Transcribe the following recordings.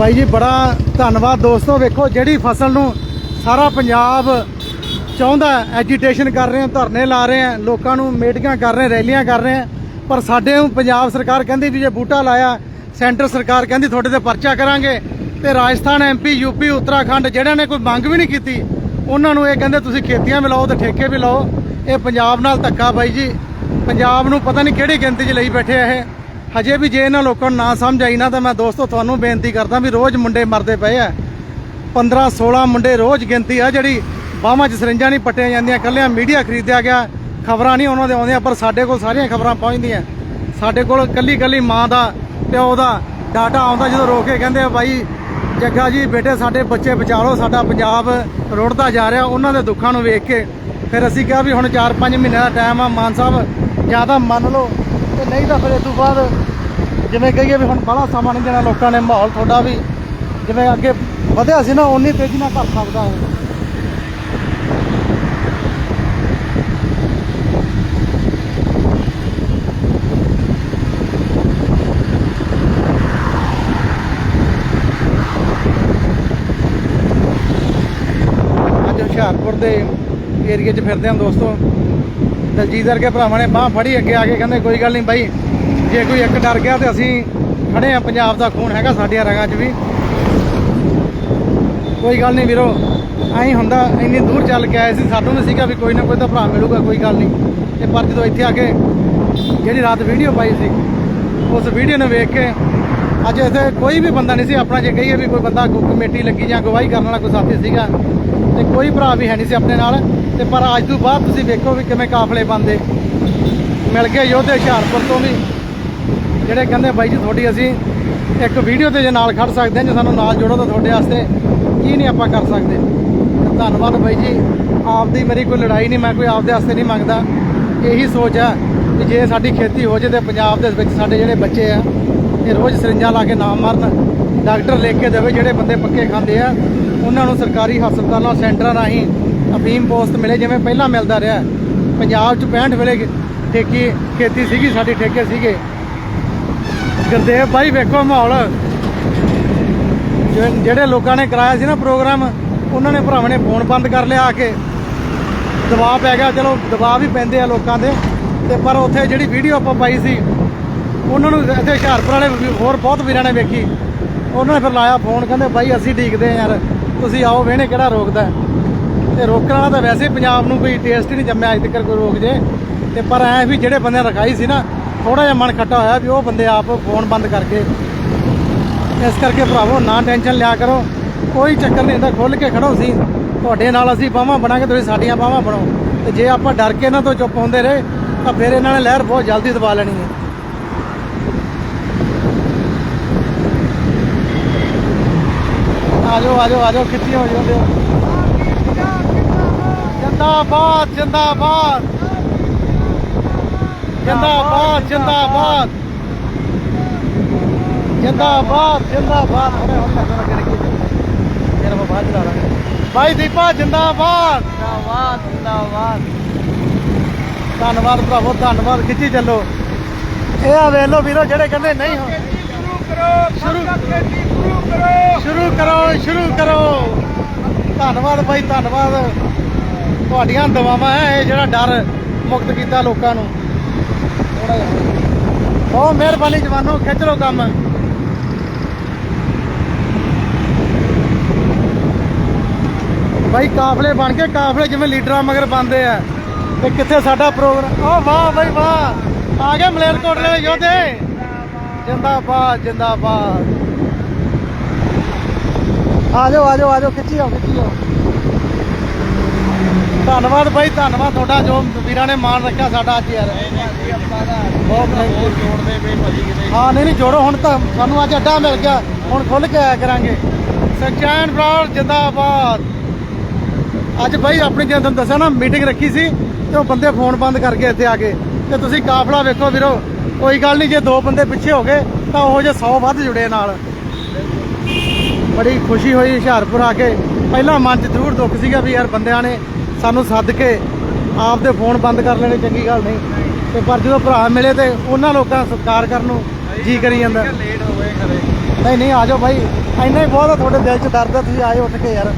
ਬਾਈ ਜੀ, ਬੜਾ ਧੰਨਵਾਦ ਦੋਸਤੋ। ਵੇਖੋ ਜਿਹੜੀ ਫਸਲ ਨੂੰ ਸਾਰਾ ਪੰਜਾਬ ਚਾਹੁੰਦਾ ਐਜੀਟੇਸ਼ਨ ਕਰ ਰਹੇ ਆ ਧਰਨੇ ਲਾ ਰਹੇ ਆ ਲੋਕਾਂ ਨੂੰ ਮੀਟਿੰਗਾਂ ਕਰ ਰਹੇ, ਰੈਲੀਆਂ ਕਰ ਰਹੇ ਆ ਪਰ ਸਾਡੇ ਨੂੰ ਪੰਜਾਬ ਸਰਕਾਰ ਕਹਿੰਦੀ ਵੀ ਜੇ ਬੂਟਾ ਲਾਇਆ, ਸੈਂਟਰ ਸਰਕਾਰ ਕਹਿੰਦੀ ਤੁਹਾਡੇ ਤੇ ਪਰਚਾ ਕਰਾਂਗੇ। ਤੇ ਰਾਜਸਥਾਨ ਐਮਪੀ ਯੂਪੀ ਉੱਤਰਾਖੰਡ ਜਿਹੜਿਆਂ ਨੇ ਕੋਈ ਮੰਗ ਵੀ ਨਹੀਂ ਕੀਤੀ, ਉਹਨਾਂ ਨੂੰ ਇਹ ਕਹਿੰਦੇ ਤੁਸੀਂ ਖੇਤੀਆਂ ਵੀ ਲਾਓ ਤੇ ਠੇਕੇ ਵੀ ਲਾਓ। ਇਹ ਪੰਜਾਬ ਨਾਲ ਧੱਕਾ ਬਾਈ ਜੀ। ਪੰਜਾਬ ਨੂੰ ਪਤਾ ਨਹੀਂ ਕਿਹੜੀ ਗਿਣਤੀ 'ਚ ਲਈ ਬੈਠੇ ਆ ਇਹ। ਹਜੇ ਵੀ ਜੇ ਇਹਨਾਂ ਲੋਕਾਂ ਨੂੰ ਨਾ ਸਮਝ ਆਈ ਨਾ ਤਾਂ ਮੈਂ ਦੋਸਤੋ ਤੁਹਾਨੂੰ ਬੇਨਤੀ ਕਰਦਾ ਵੀ ਰੋਜ਼ ਮੁੰਡੇ ਮਰਦੇ ਪਏ ਆ। 15 16 ਮੁੰਡੇ ਰੋਜ਼ ਗਿਣਤੀ ਆ ਜਿਹੜੀ ਬਾਹਾਂ 'ਚ ਸਰਿੰਜਾਂ ਨਹੀਂ ਪੱਟੀਆਂ ਜਾਂਦੀਆਂ ਕੱਲਿਆਂ ਮੀਡੀਆ ਖਰੀਦਿਆ ਗਿਆ। ਖਬਰਾਂ ਨਹੀਂ ਉਹਨਾਂ ਦੇ ਆਉਂਦੀਆਂ, ਪਰ ਸਾਡੇ ਕੋਲ ਸਾਰੀਆਂ ਖਬਰਾਂ ਪਹੁੰਚਦੀਆਂ। ਸਾਡੇ ਕੋਲ ਕੱਲੀ ਕੱਲੀ ਮਾਂ ਦਾ, ਪਿਓ ਦਾ ਡਾਟਾ ਆਉਂਦਾ ਜਦੋਂ ਰੋ ਕੇ ਕਹਿੰਦੇ ਆ, ਬਾਈ, ਜੱਗਾ ਜੀ, ਬੇਟੇ ਸਾਡੇ ਬੱਚੇ ਬਚਾ ਲਓ, ਸਾਡਾ ਪੰਜਾਬ ਰੁੜਦਾ ਜਾ ਰਿਹਾ। ਉਹਨਾਂ ਦੇ ਦੁੱਖਾਂ ਨੂੰ ਵੇਖ ਕੇ ਫਿਰ ਅਸੀਂ ਕਿਹਾ ਵੀ ਹੁਣ 4-5 ਮਹੀਨਿਆਂ ਦਾ ਟਾਈਮ ਆ, ਮਾਨ ਸਾਹਿਬ ਜਾਂ ਤਾਂ ਮੰਨ ਲਓ ਤੇ ਨਹੀਂ ਤਾਂ ਫਿਰ ਇਸ ਤੋਂ ਬਾਅਦ ਜਿਵੇਂ ਕਹੀਏ ਵੀ ਹੁਣ ਬੜਾ ਸਮਾਂ ਨਹੀਂ ਦੇਣਾ ਲੋਕਾਂ ਨੇ, ਮਾਹੌਲ ਤੁਹਾਡਾ ਵੀ ਜਿਵੇਂ ਅੱਗੇ ਵਧਿਆ ਸੀ ਨਾ ਉਨੀ ਤੇਜ਼ੀ ਨਾਲ ਘਟ ਸਕਦਾ ਹੈ। ਅੱਜ ਹੁਸ਼ਿਆਰਪੁਰ ਦੇ ਏਰੀਏ 'ਚ ਫਿਰਦੇ ਹਾਂ ਦੋਸਤੋ। ਦਲਜੀਤ ਵਰਗੇ ਭਰਾਵਾਂ ਨੇ ਬਾਹ ਫੜੀ ਅੱਗੇ ਆ ਕੇ, ਕਹਿੰਦੇ ਕੋਈ ਗੱਲ ਨਹੀਂ ਬਾਈ, ਜੇ ਕੋਈ ਇੱਕ ਡਰ ਗਿਆ ਤੇ ਅਸੀਂ ਖੜੇ ਆ ਪੰਜਾਬ ਦਾ ਖੂਨ ਹੈਗਾ ਸਾਡੀਆਂ ਰਗਾਂ 'ਚ ਵੀ। ਕੋਈ ਗੱਲ ਨਹੀਂ ਵੀਰੋ, ਐਂ ਹੁੰਦਾ, ਇੰਨੀ ਦੂਰ ਚੱਲ ਕੇ ਆਏ ਸੀ, ਸਾਨੂੰ ਵੀ ਸੀਗਾ ਵੀ ਕੋਈ ਨਾ ਕੋਈ ਤਾਂ ਭਰਾ ਮਿਲੂਗਾ, ਕੋਈ ਗੱਲ ਨਹੀਂ। ਤੇ ਪਰ ਜਦੋਂ ਇੱਥੇ ਆ ਕੇ ਜਿਹੜੀ ਰਾਤ ਵੀਡੀਓ ਪਾਈ ਸੀ, ਉਸ ਵੀਡੀਓ ਨੂੰ ਵੇਖ ਕੇ ਅੱਜ ਇੱਥੇ ਕੋਈ ਵੀ ਬੰਦਾ ਨਹੀਂ ਸੀ, ਆਪਣਾ ਜੇ ਕਹੀਏ ਵੀ ਕੋਈ ਬੰਦਾ ਕਮੇਟੀ ਲੱਗੀ ਜਾਂ ਗਵਾਹੀ ਕਰਨ ਵਾਲਾ ਕੋਈ ਸਾਥੀ ਸੀਗਾ, ਤੇ ਕੋਈ ਭਰਾ ਵੀ ਹੈ ਨਹੀਂ ਸੀ ਆਪਣੇ ਨਾਲ। ਤੇ ਪਰ ਅੱਜ ਤੋਂ ਬਾਅਦ ਤੁਸੀਂ ਵੇਖੋ ਵੀ ਕਿਵੇਂ ਕਾਫਲੇ ਬੰਦੇ ਮਿਲ ਗਏ ਯੋਧੇ ਹੁਸ਼ਿਆਰਪੁਰ ਤੋਂ ਵੀ, ਜਿਹੜੇ ਕਹਿੰਦੇ ਬਾਈ ਜੀ ਤੁਹਾਡੀ ਅਸੀਂ ਇੱਕ ਵੀਡੀਓ ਤੇ ਜੇ ਨਾਲ ਖੜ ਸਕਦੇ ਹਾਂ, ਜੇ ਸਾਨੂੰ ਨਾਲ ਜੋੜੋ ਤਾਂ ਤੁਹਾਡੇ ਵਾਸਤੇ ਕੀ ਨਹੀਂ ਆਪਾਂ ਕਰ ਸਕਦੇ। ਧੰਨਵਾਦ ਬਾਈ ਜੀ, ਆਪਦੀ ਮੇਰੀ ਕੋਈ ਲੜਾਈ ਨਹੀਂ, ਮੈਂ ਕੋਈ ਆਪਦੇ ਵਾਸਤੇ ਨਹੀਂ ਮੰਗਦਾ। ਇਹੀ ਸੋਚ ਆ ਕਿ ਜੇ ਸਾਡੀ ਖੇਤੀ ਹੋ ਜੇ ਤੇ ਪੰਜਾਬ ਦੇ ਵਿੱਚ ਸਾਡੇ ਜਿਹੜੇ ਬੱਚੇ ਆ, ਇਹ ਰੋਜ਼ ਸਰਿੰਜਾਂ ਲਾ ਕੇ ਨਾ ਮਰਨ, ਡਾਕਟਰ ਲਿਖ ਕੇ ਦੇਵੇ ਜਿਹੜੇ ਬੰਦੇ ਪੱਕੇ ਖਾਂਦੇ ਆ, ਉਹਨਾਂ ਨੂੰ ਸਰਕਾਰੀ ਹਸਪਤਾਲਾਂ, ਸੈਂਟਰਾਂ ਰਾਹੀਂ ਅਫੀਮ ਪੋਸਟ ਮਿਲੇ, ਜਿਵੇਂ ਪਹਿਲਾਂ ਮਿਲਦਾ ਰਿਹਾ। ਪੰਜਾਬ 'ਚ 65 ਵੇਲੇ ਠੇਕੀ, ਖੇਤੀ ਸੀਗੀ, ਸਾਡੇ ਠੇਕੇ ਸੀਗੇ। ਗੁਰਦੇਵ ਭਾਈ ਵੇਖੋ ਮਾਹੌਲ। ਜਿਹੜੇ ਲੋਕਾਂ ਨੇ ਕਰਾਇਆ ਸੀ ਨਾ ਪ੍ਰੋਗਰਾਮ, ਉਹਨਾਂ ਨੇ ਭਰਾਵਾਂ ਨੇ ਫੋਨ ਬੰਦ ਕਰ ਲਿਆ ਆ ਕੇ। ਦਬਾਅ ਪੈ ਗਿਆ, ਚਲੋ ਦਬਾਅ ਵੀ ਪੈਂਦੇ ਆ ਲੋਕਾਂ ਦੇ। ਤੇ ਪਰ ਉੱਥੇ ਜਿਹੜੀ ਵੀਡੀਓ ਆਪਾਂ ਪਾਈ ਸੀ, ਉਹਨਾਂ ਨੂੰ ਇੱਥੇ ਹੁਸ਼ਿਆਰਪੁਰ ਵਾਲੇ ਵੀ- ਹੋਰ ਬਹੁਤ ਵੀਰਾਂ ਨੇ ਵੇਖੀ। ਉਹਨਾਂ ਨੇ ਫਿਰ ਲਾਇਆ ਫੋਨ, ਕਹਿੰਦੇ ਬਾਈ ਅਸੀਂ ਡੀਕਦੇ ਆ ਯਾਰ। ਤੁਸੀਂ ਆਓ, ਵੇਹਣੇ ਕਿਹੜਾ ਰੋਕਦਾ ਤੇ ਰੋਕਣ ਵਾਲਾ ਤਾਂ ਵੈਸੇ ਪੰਜਾਬ ਨੂੰ ਕੋਈ ਟੇਸਟ ਹੀ ਨਹੀਂ ਜੰਮਿਆ ਅੱਜ ਤੱਕ ਕੋਈ ਰੋਕ ਜੇ। ਤੇ ਪਰ ਐ ਵੀ ਜਿਹੜੇ ਬੰਦੇ ਰਖਾਈ ਸੀ ਨਾ ਥੋੜਾ ਜਿਹਾ ਮਨ ਖੱਟਾ ਹੋਇਆ ਵੀ ਉਹ ਬੰਦੇ ਆਪ ਫੋਨ ਬੰਦ ਕਰਕੇ। ਇਸ ਕਰਕੇ ਭਰਾਵੋ, ਨਾ ਟੈਨਸ਼ਨ ਲਿਆ ਕਰੋ। ਕੋਈ ਚੱਕਰ ਨਹੀਂ ਹੁੰਦਾ ਖੁੱਲ ਕੇ ਖੜੋ ਸੀ ਤੁਹਾਡੇ ਨਾਲ ਅਸੀਂ ਬਾਹਾਂ ਬਣਾਂਗੇ ਤੁਸੀਂ ਸਾਡੀਆਂ ਬਾਹਾਂ ਬਣੋ। ਤੇ ਜੇ ਆਪਾਂ ਡਰ ਕੇ ਇਹਨਾਂ ਤੋਂ ਚੁੱਪ ਹੁੰਦੇ ਰਹੇ, ਤਾਂ ਫਿਰ ਇਹਨਾਂ ਨੇ ਲਹਿਰ ਬਹੁਤ ਜਲਦੀ ਦਬਾ ਲੈਣੀ ਹੈ। ਆਜੋ ਆਜੋ ਆਜੋ ਕਿੱਥੇ ਹੋ ਜਾਂਦੇ ਹੋ। ਜਿੰਦਾਬਾਦ ਜਿੰਦਾਬਾਦ। ਜਿੰਦਾਬਾਦ ਜਿੰਦਾਬਾਦ। ਜਿੰਦਾਬਾਦ ਜਿੰਦਾਬਾਦ। ਯਾਰ ਮੈਂ ਬਾਅਦ ਚ ਲਾ ਲਾਂਗਾ। ਭਾਈ ਦੀਪਾ ਜਿੰਦਾਬਾਦ। ਜਿੰਦਾਬਾਦ ਜਿੰਦਾਬਾਦ। ਧੰਨਵਾਦ ਭਰਾਵੋ ਧੰਨਵਾਦ। ਖਿੱਚੀ ਚੱਲੋ। ਇਹ ਆ ਵੇਖ ਲਓ ਵੀਰੋ ਜਿਹੜੇ ਕਹਿੰਦੇ ਨਹੀਂ ਹੋ ਸ਼ੁਰੂ ਕਰੋ ਸ਼ੁਰੂ ਖੇਤੀ ਸ਼ੁਰੂ ਕਰੋ ਸ਼ੁਰੂ ਕਰੋ। ਸ਼ੁਰੂ ਕਰੋ ਧੰਨਵਾਦ ਭਾਈ ਧੰਨਵਾਦ। ਤੁਹਾਡੀਆਂ ਦਵਾਵਾਂ ਹੈ, ਇਹ ਜਿਹੜਾ ਡਰ ਮੁਕਤ ਕੀਤਾ ਲੋਕਾਂ ਨੂੰ। ਥੋੜ੍ਹਾ ਜਿਹਾ। ਬਹੁਤ ਮਿਹਰਬਾਨੀ ਜਵਾਨੋ, ਖਿੱਚ ਲਓ ਕੰਮ। ਭਾਈ ਕਾਫਲੇ ਬਣ ਕੇ ਕਾਫਲੇ ਜਿਵੇਂ ਲੀਡਰਾਂ ਮਗਰ ਬੰਦੇ ਆ। ਤੇ ਕਿੱਥੇ ਸਾਡਾ ਪ੍ਰੋਗਰਾਮ ਓ ਵਾਹ ਭਾਈ ਵਾਹ। ਆ ਗਏ ਮਲੇਰਕੋਟਲੇ ਦੇ ਯੋਧੇ। ਜਿੰਦਾਬਾਦ ਜਿੰਦਾਬਾਦ। ਆ ਜਾਓ ਆ ਜਾਓ ਆ ਜਾਓ, ਖਿੱਚੀ ਆਓ ਖਿੱਚੀ ਆਓ। ਧੰਨਵਾਦ ਬਾਈ ਧੰਨਵਾਦ ਤੁਹਾਡਾ ਜੋ ਵੀਰਾਂ ਨੇ ਮਾਣ ਰੱਖਿਆ ਸਾਡਾ ਅੱਜ ਯਾਰ। ਬਹੁਤ you। ਜੋੜਦੇ ਪਏ ਭਾਜੀ ਕਿਤੇ। ਹਾਂ ਨਹੀਂ ਨਹੀਂ ਜੋੜੋ ਹੁਣ ਤਾਂ ਸਾਨੂੰ ਅੱਜ ਅੱਡਾ ਮਿਲ ਗਿਆ। ਹੁਣ ਖੁੱਲ ਕੇ ਆਇਆ ਕਰਾਂਗੇ। ਸਚੈਨ ਬਰਾੜ ਜਿੰਦਾਬਾਦ। ਅੱਜ ਬਾਈ ਆਪਣੀ ਜਿਵੇਂ ਤੁਹਾਨੂੰ ਦੱਸਿਆ ਨਾ ਮੀਟਿੰਗ ਰੱਖੀ ਸੀ ਤੇ ਉਹ ਬੰਦੇ ਫੋਨ ਬੰਦ ਕਰਕੇ ਇੱਥੇ ਆ ਗਏ। ਤੇ ਤੁਸੀਂ ਕਾਫਲਾ ਵੇਖੋ ਵੀਰੋ ਕੋਈ ਗੱਲ ਨਹੀਂ ਜੇ ਦੋ ਬੰਦੇ ਪਿੱਛੇ ਹੋ ਗਏ ਤਾਂ ਉਹ ਜੇ 100 ਵੱਧ ਜੁੜੇ ਨਾਲ। ਬੜੀ ਖੁਸ਼ੀ ਹੋਈ ਹੁਸ਼ਿਆਰਪੁਰ ਆ ਕੇ। ਪਹਿਲਾਂ ਮਨ 'ਚ ਜ਼ਰੂਰ ਦੁੱਖ ਸੀਗਾ ਵੀ ਯਾਰ ਬੰਦਿਆਂ ਨੇ ਸਾਨੂੰ ਸੱਦ ਕੇ ਆਪ ਦੇ ਫੋਨ ਬੰਦ ਕਰ ਲੈਣੇ, ਚੰਗੀ ਗੱਲ ਨਹੀਂ। ਤੇ ਪਰ ਜਦੋਂ ਭਰਾ ਮਿਲੇ ਤੇ ਉਹਨਾਂ ਲੋਕਾਂ ਦਾ ਸਤਿਕਾਰ ਕਰਨ ਨੂੰ ਜੀ ਕਰੀ ਜਾਂਦਾ। ਲੇਟ ਹੋ ਗਏ ਖਰੇ ਨਹੀਂ ਨਹੀਂ, ਆ ਜਾਓ ਭਾਈ। ਇੰਨਾ ਹੀ ਬਹੁਤ ਆ, ਤੁਹਾਡੇ ਦਿਲ 'ਚ ਦਰਦ ਆ, ਤੁਸੀਂ ਆਏ ਉੱਠ ਕੇ ਯਾਰ।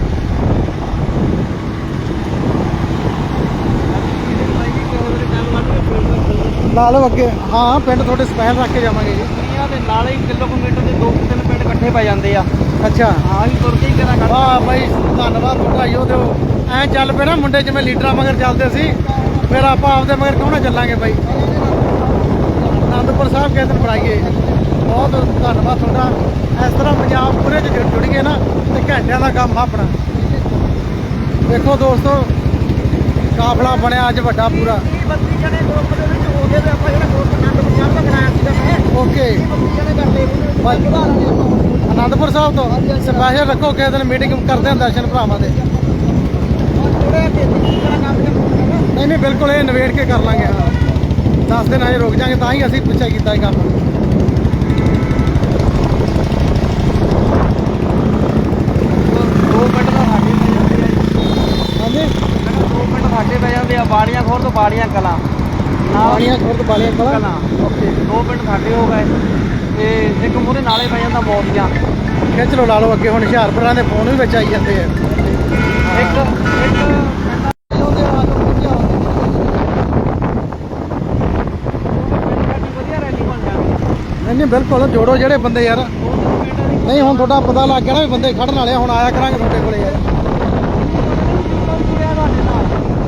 ਲਾ ਲਓ ਅੱਗੇ। ਹਾਂ, ਪਿੰਡ ਤੁਹਾਡੇ ਸਪੈਸ਼ਲ ਰੱਖ ਕੇ ਜਾਵਾਂਗੇ ਜੀ। ਦੁਨੀਆ ਦੇ ਨਾਲ ਹੀ ਕਿਲੋਮੀਟਰ ਦੇ ਦੋ ਕੁ ਤਿੰਨ ਪਿੰਡ ਇਕੱਠੇ ਪੈ ਜਾਂਦੇ ਆ। ਅੱਛਾ। ਹਾਂ ਹੀ ਤੁਰ ਕੇ ਹੀ ਕੱਢ ਵਾਹ ਬਾਈ ਧੰਨਵਾਦ ਤੁਹਾਡਾ ਜੀ ਉਹਦੇ ਐ ਚੱਲ ਪਏ ਨਾ ਮੁੰਡੇ ਜਿਵੇਂ ਲੀਡਰਾਂ ਮਗਰ ਚੱਲਦੇ ਸੀ ਫਿਰ ਆਪਾਂ ਆਪਦੇ ਮਗਰ ਕਿਉਂ ਨਾ ਚੱਲਾਂਗੇ ਬਾਈ? ਆਨੰਦਪੁਰ ਸਾਹਿਬ ਕਿਸੇ ਦਿਨ ਬਣਾਈਏ। ਬਹੁਤ ਧੰਨਵਾਦ ਤੁਹਾਡਾ। ਇਸ ਤਰ੍ਹਾਂ ਪੰਜਾਬ ਪੂਰੇ ਚ ਜੁੜ ਗਏ ਨਾ ਤੇ ਘੰਟਿਆਂ ਦਾ ਕੰਮ ਆਪਣਾ। ਦੇਖੋ ਦੋਸਤੋ ਕਾਫਲਾ ਬਣਿਆ ਅੱਜ ਵੱਡਾ ਪੂਰਾ। 32 ਜਣੇ ਗਰੁੱਪ ਦੇ ਵਿੱਚ ਹੋ ਗਏ ਤੇ ਆਪਾਂ ਜਿਹੜਾ ਗਰੁੱਪ ਆਨੰਦਪੁਰ ਸਾਹਿਬ ਦਾ ਬਣਾਇਆ ਸੀਗਾ ਮੈਂ ਓਕੇ। 32 ਜਣੇ ਕਰ ਲਏ ਆਨੰਦਪੁਰ ਸਾਹਿਬ ਤੋਂ ਸਪੈਸ਼ਲ ਰੱਖੋ ਕਿਸੇ ਦਿਨ ਮੀਟਿੰਗ ਕਰਦੇ ਹਾਂ ਦਰਸ਼ਨ ਭਰਾਵਾਂ ਦੇ। ਤੇ ਨਹੀਂ ਨਹੀਂ ਬਿਲਕੁਲ ਇਹ ਨਵੇੜ ਕੇ ਕਰ ਲਾਂਗੇ ਹਾਂ। 10 ਦਿਨ ਹਜੇ ਰੁਕ ਜਾਾਂਗੇ ਤਾਂ ਹੀ ਅਸੀਂ ਪਿੱਛੇ ਕੀਤਾ ਇਹ ਕੰਮ ਦੋ ਪਿੰਡ ਦਾ ਸਾਡੇ ਪੈ ਜਾਂਦੇ ਆ। ਹਾਂਜੀ? ਮੈਂ ਕਿਹਾ ਦੋ ਪਿੰਡ ਸਾਡੇ ਪੈ ਜਾਂਦੇ ਆ ਬਾੜੀਆਂ ਖੋਰ ਤੋਂ ਬਾੜੀਆਂ ਕਲਾਂ। ਨਾਲ ਬਾਣੀਆਂ ਖੁਰਦ ਬਾਲੀਆਂ ਕਲਾ? ਓਕੇ ਦੋ ਪਿੰਡ ਸਾਡੇ ਹੋ ਗਏ। ਤੇ ਇੱਕ ਮੂਹਰੇ ਨਾਲੇ ਪੈ ਜਾਂਦਾ ਮੌਤੀਆਂ ਖਿੱਚ ਲਓ ਲਾ ਲਓ ਅੱਗੇ ਹੁਣ ਹੁਸ਼ਿਆਰਪੁਰਾਂ ਦੇ ਫੋਨ ਵੀ ਵਿੱਚ ਆਈ ਜਾਂਦੇ ਆ। ਇੱਕ ਇੱਕ ਨਹੀਂ ਬਿਲਕੁਲ ਜੋੜੋ ਜਿਹੜੇ ਬੰਦੇ ਯਾਰ। ਨਹੀਂ ਹੁਣ ਤੁਹਾਡਾ ਪਤਾ ਲੱਗ ਗਿਆ ਨਾ ਵੀ ਬੰਦੇ ਖੜਨ ਵਾਲੇ ਆ, ਹੁਣ ਆਇਆ ਕਰਾਂਗੇ ਤੁਹਾਡੇ ਕੋਲੇ ਯਾਰ।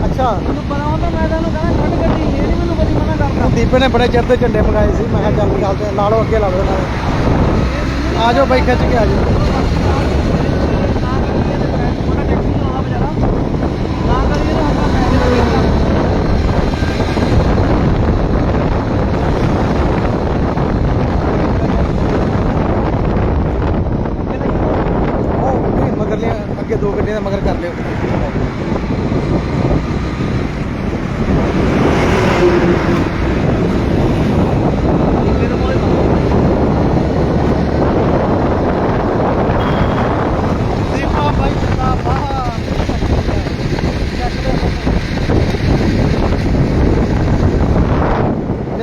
ਅੱਛਾ। ਮੈਨੂੰ ਪਤਾ ਹੁੰਦਾ ਮੈਂ ਤੁਹਾਨੂੰ ਕਹਿੰਦਾ ਛੱਡ ਗੱਡੀ ਇਹ ਨਹੀਂ ਮੈਨੂੰ ਕਦੀ ਮਨਾ ਕਰਦਾ ਦੀਪੇ ਨੇ ਬੜੇ ਚਿਰ ਦੇ ਝੰਡੇ ਮੰਗਾਏ ਸੀ। ਮੈਂ ਕਿਹਾ ਚੱਲ ਚੱਲਦੇ ਆ, ਲਾ ਲਓ ਅੱਗੇ ਲਾ ਲਓ ਆ ਜਾਓ ਬਾਈ ਖਿੱਚ ਕੇ ਆ ਜਾਓ ਉਹ ਨਹੀਂ ਮਗਰਲੀਆਂ ਅੱਗੇ ਦੋ ਗੱਡੀਆਂ ਦਾ ਮਗਰ ਕਰ ਲਿਓ ਦੀਪਾ ਬਾਈ ਜਿੰਦਾਬਾਦ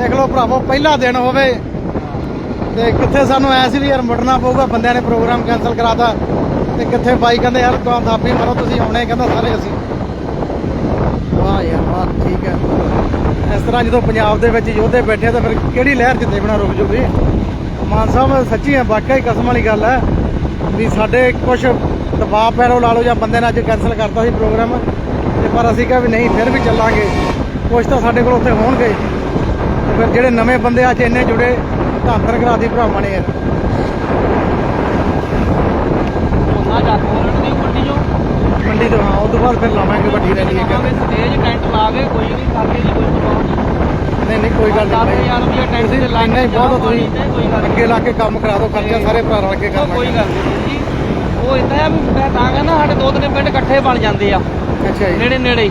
ਦੇਖ ਲਓ ਭਰਾਵੋ, ਪਹਿਲਾ ਦਿਨ ਹੋਵੇ। ਤੇ ਕਿੱਥੇ ਸਾਨੂੰ ਐ ਸੀ ਵੀ ਯਾਰ ਮੁੜਨਾ ਪਊਗਾ, ਬੰਦਿਆਂ ਨੇ ਪ੍ਰੋਗਰਾਮ ਕੈਨਸਲ ਕਰਾਤਾ। ਤੇ ਕਿੱਥੇ ਬਾਈ ਕਹਿੰਦੇ, ਯਾਰ ਗਾਂ ਥਾਪੀ ਮਾਰੋ, ਤੁਸੀਂ ਆਉਣੇ ਕਹਿੰਦਾ, ਸਾਰੇ ਅਸੀਂ। ਵਾਹ ਯਾਰ, ਵਾਹ, ਠੀਕ ਹੈ। ਇਸ ਤਰ੍ਹਾਂ ਜਦੋਂ ਪੰਜਾਬ ਦੇ ਵਿੱਚ ਯੋਧੇ ਬੈਠੇ ਆ, ਤਾਂ ਫਿਰ ਕਿਹੜੀ ਲਹਿਰ ਜਿੱਤੇ ਬਣਾ ਰੁਕ ਜੂਗੀ ਮਾਨ ਸਾਹਿਬ, ਸੱਚੀ ਹੈ ਵਾਕਿਆ ਹੀ ਕਸਮ ਵਾਲੀ ਗੱਲ ਹੈ ਵੀ ਸਾਡੇ ਕੁਝ ਦਬਾਅ ਪੈਰੋ ਲਾ ਲਓ ਜਾਂ ਬੰਦੇ ਨੇ ਅੱਜ ਕੈਨਸਲ ਕਰਤਾ ਸੀ ਪ੍ਰੋਗਰਾਮ, ਤੇ ਪਰ ਅਸੀਂ ਕਿਹਾ ਵੀ ਨਹੀਂ, ਫਿਰ ਵੀ ਚੱਲਾਂਗੇ। ਕੁਝ ਤਾਂ ਸਾਡੇ ਕੋਲ ਉੱਥੇ ਹੋਣਗੇ। ਤੇ ਫਿਰ ਜਿਹੜੇ ਨਵੇਂ ਬੰਦੇ ਅੱਜ ਇੰਨੇ ਜੁੜੇ ਧੰਦਰ ਕਰਾਦੀ ਭਰਾਵਾਂ ਨੇ ਯਾਰ ਮੰਡੀ ਤੋਂ ਹਾਂ ਤੋਂ ਬਾਅਦ ਫਿਰ ਲਾਵਾਂਗੇ ਵੱਡੀ ਰੈਲੀ ਇੱਕ ਸਟੇਜ ਟੈਂਟ ਲਾ ਕੇ ਕੋਈ ਨਹੀਂ ਕਰਦੇ ਜੀ ਕੋਈ ਨਹੀਂ। ਨਹੀਂ ਨਹੀਂ ਕੋਈ ਗੱਲ ਨਹੀਂ ਹਜ਼ਾਰ ਰੁਪਇਆ ਟੈਂਟ ਤੇ ਲਾ ਇੰਨਾ ਹੀ ਬਹੁਤ ਤੁਸੀਂ ਨਹੀਂ। ਅੱਗੇ ਲਾ ਕੇ ਕੰਮ ਕਰਾ ਦਿਓ ਖਰਚਾ ਸਾਰੇ ਭਰਾ ਰਲ ਕੇ ਕਰ ਕੋਈ ਗੱਲ ਨਹੀਂ ਜੀ। ਉਹ ਇਦਾਂ ਆ ਵੀ ਮੈਂ ਤਾਂ ਕਹਿੰਦਾ ਸਾਡੇ ਦੋ ਤਿੰਨ ਪਿੰਡ ਇਕੱਠੇ ਬਣ ਜਾਂਦੇ ਆ। ਅੱਛਾ ਜੀ। ਨੇੜੇ ਨੇੜੇ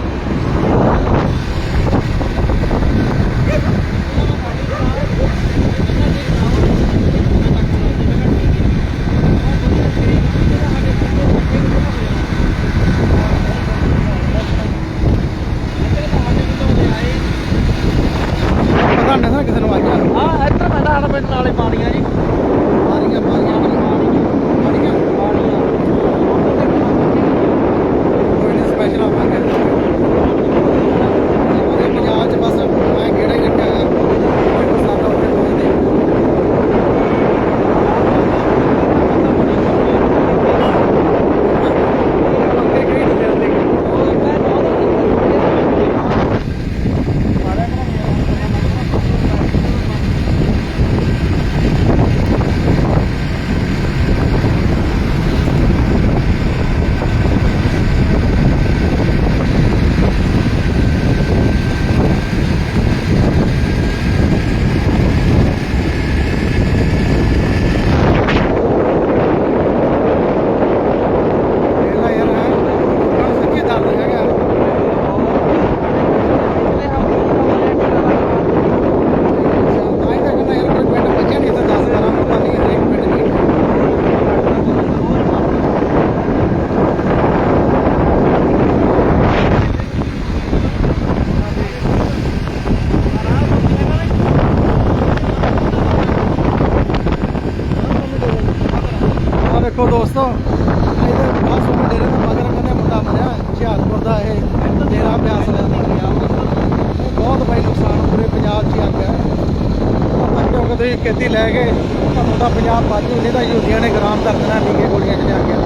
ਤੁਸੀਂ ਖੇਤੀ ਲੈ ਕੇ ਤੁਹਾਨੂੰ ਤਾਂ ਪੰਜਾਬ ਬਾਜੂ ਨਹੀਂ ਤਾਂ ਯੂਨੀਆਂ ਨੇ ਗ੍ਰਾਮ ਕਰ ਦੇਣਾ ਟੀਕੇ ਗੋਲੀਆਂ 'ਚ ਜਾ ਕੇ।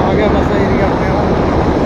ਆ ਗਿਆ ਬਸ ਏਰੀਆ ਆਪਣੇ ਵਾਲਾ